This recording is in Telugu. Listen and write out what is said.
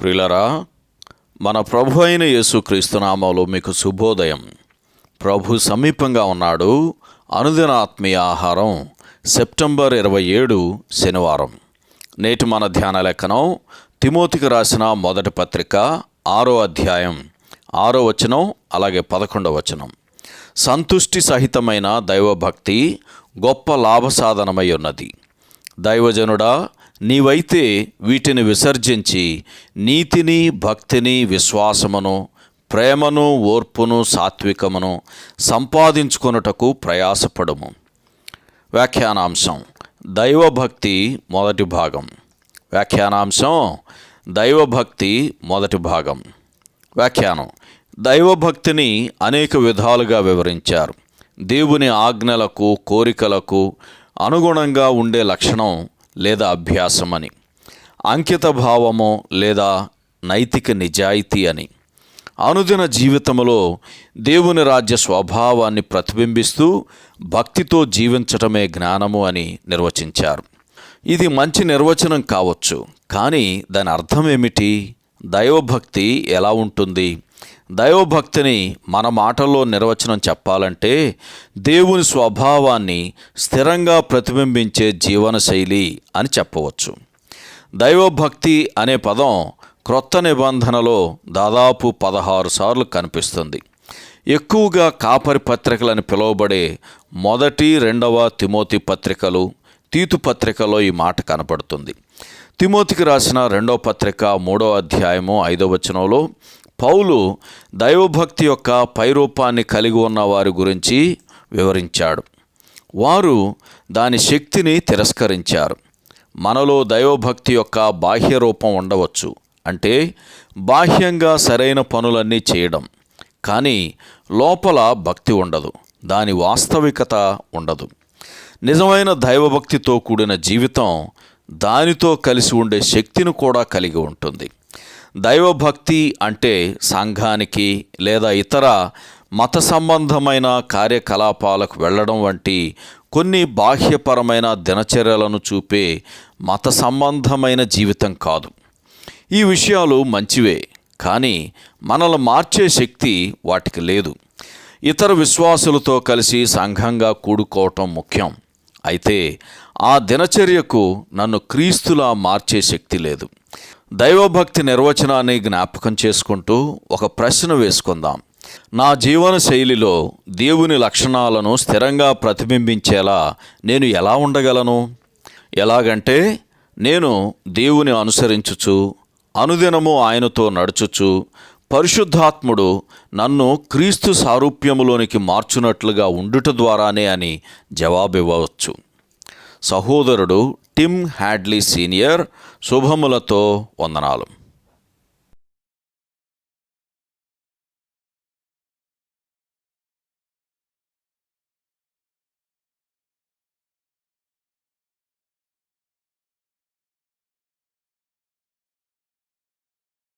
ప్రిలరా మన ప్రభు అయిన యేసుక్రీస్తునామంలో మీకు శుభోదయం. ప్రభు సమీపంగా ఉన్నాడు. అనుదిన ఆత్మీయ ఆహారం సెప్టెంబర్ ఇరవై ఏడు శనివారం. నేటి మన ధ్యాన లేఖనం తిమోతికి రాసిన మొదటి పత్రిక ఆరో అధ్యాయం ఆరో వచనం అలాగే పదకొండవ వచనం. సంతుష్టి సహితమైన దైవభక్తి గొప్ప లాభసాధనమై ఉన్నది. దైవజనుడా నీవైతే వీటిని విసర్జించి నీతిని భక్తిని విశ్వాసమును ప్రేమను ఓర్పును సాత్వికమును సంపాదించుకొనుటకు ప్రయాసపడము. వ్యాఖ్యానాంశం. దైవభక్తి మొదటి భాగం. వ్యాఖ్యానాంశం. దైవభక్తి మొదటి భాగం. వ్యాఖ్యానం. దైవభక్తిని అనేక విధాలుగా వివరించారు. దేవుని ఆజ్ఞలకు కోరికలకు అనుగుణంగా ఉండే లక్షణం లేదా అభ్యాసమని అంకిత భావము లేదా నైతిక నిజాయితీ అని. అనుదిన జీవితంలో దేవుని రాజ్య స్వభావాన్ని ప్రతిబింబిస్తూ భక్తితో జీవించటమే జ్ఞానము అని నిర్వచించారు. ఇది మంచి నిర్వచనం కావచ్చు. కానీ దాని అర్థం ఏమిటి? దైవభక్తి ఎలా ఉంటుంది? దైవభక్తిని మన మాటల్లో నిర్వచనం చెప్పాలంటే దేవుని స్వభావాన్ని స్థిరంగా ప్రతిబింబించే జీవనశైలి అని చెప్పవచ్చు. దైవభక్తి అనే పదం క్రొత్త నిబంధనలో దాదాపు పదహారు సార్లు కనిపిస్తుంది. ఎక్కువగా కాపరి పత్రికలని పిలువబడే మొదటి రెండవ తిమోతి పత్రికలు తీతు పత్రికలో ఈ మాట కనపడుతుంది. తిమోతికి రాసిన రెండవ పత్రిక మూడో అధ్యాయము ఐదో వచనంలో పౌలు దైవభక్తి యొక్క పైరూపాన్ని కలిగి ఉన్న వారి గురించి వివరించాడు. వారు దాని శక్తిని తిరస్కరించారు. మనలో దైవభక్తి యొక్క బాహ్య రూపం ఉండవచ్చు. అంటే బాహ్యంగా సరైన పనులన్నీ చేయడం. కానీ లోపల భక్తి ఉండదు. దాని వాస్తవికత ఉండదు. నిజమైన దైవభక్తితో కూడిన జీవితం దానితో కలిసి ఉండే శక్తిని కూడా కలిగి ఉంటుంది. దైవభక్తి అంటే సంఘానికి లేదా ఇతర మత సంబంధమైన కార్యకలాపాలకు వెళ్ళడం వంటి కొన్ని బాహ్యపరమైన దినచర్యలను చూపే మత సంబంధమైన జీవితం కాదు. ఈ విషయాలు మంచివే కానీ మనల్ని మార్చే శక్తి వాటికి లేదు. ఇతర విశ్వాసులతో కలిసి సంఘంగా కూడుకోవటం ముఖ్యం. అయితే ఆ దినచర్యకు నన్ను క్రీస్తులా మార్చే శక్తి లేదు. దైవభక్తి నిర్వచనాన్ని జ్ఞాపకం చేసుకుంటూ ఒక ప్రశ్న వేసుకుందాం. నా జీవన శైలిలో దేవుని లక్షణాలను స్థిరంగా ప్రతిబింబించేలా నేను ఎలా ఉండగలను? ఎలాగంటే నేను దేవుని అనుసరించుచు అనుదినము ఆయనతో నడుచుచు పరిశుద్ధాత్ముడు నన్ను క్రీస్తు సారూప్యములోనికి మార్చునట్లుగా ఉండుట ద్వారానే అని జవాబివ్వవచ్చు. సహోదరుడు టిమ్ హ్యాడ్లీ సీనియర్ శుభములతో వందనాలు.